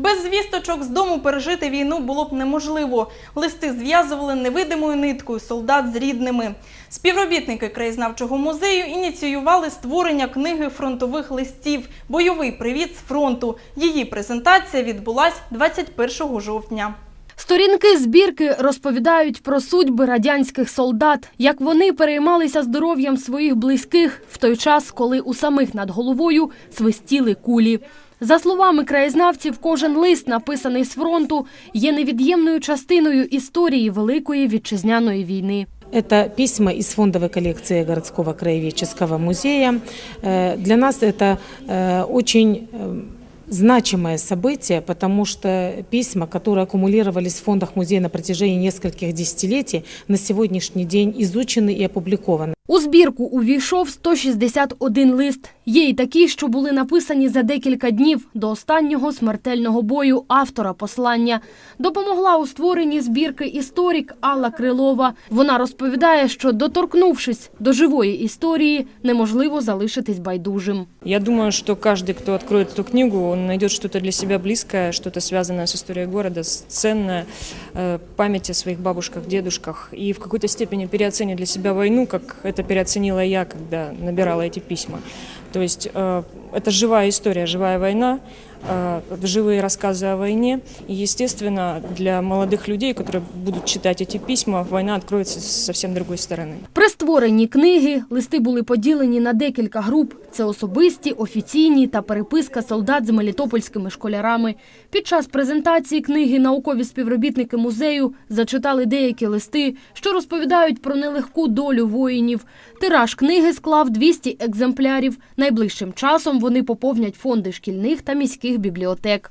Без звісточок з дому пережити війну було б неможливо. Листи зв'язували невидимою ниткою солдат з рідними. Співробітники краєзнавчого музею ініціювали створення книги фронтових листів Бойовий привіт з фронту. Її презентація відбулась 21 жовтня. Сторінки збірки розповідають про судьби радянських солдат, як вони переймалися здоров'ям своїх близьких в той час, коли у самих над головою свистіли кулі. За словами краєзнавців, кожен лист, написаний з фронту, є невід'ємною частиною історії Великої вітчизняної війни. Это письма из фондовой коллекции городского краеведческого музея. Э, Для нас это э, очень э, значимое событие, потому что письма, которые аккумулировались в фондах музея на протяжении нескольких десятилетий, на сегодняшний день изучены и опубликованы. У збірку увійшов 161 лист. Є й такі, що були написані за декілька днів до останнього смертельного бою автора послання. Допомогла у створенні збірки історик Алла Крилова. Вона розповідає, що доторкнувшись до живої історії, неможливо залишитись байдужим. Я думаю, что каждый, кто откроет эту книгу, он найдет что-то для себя близкое, что-то связанное с историей города, с- ценное, э, память о своих бабушках, дедушках, и в какой-то степени переоценит для себя войну, как это переоценила я, когда набирала эти письма. То есть э, это живая история, живая война, э, живые рассказы о войне. И, естественно, для молодых людей, которые будут читать эти письма, война откроется с совсем другой стороны. При створенні книги листи були поділені на декілька груп. Це особисті, офіційні та переписка солдат з мелітопольськими школярами. Під час презентації книги наукові співробітники музею зачитали деякі листи, що розповідають про нелегку долю воїнів. Тираж книги склав 200 екземплярів. Найближчим часом вони поповнять фонди шкільних та міських бібліотек.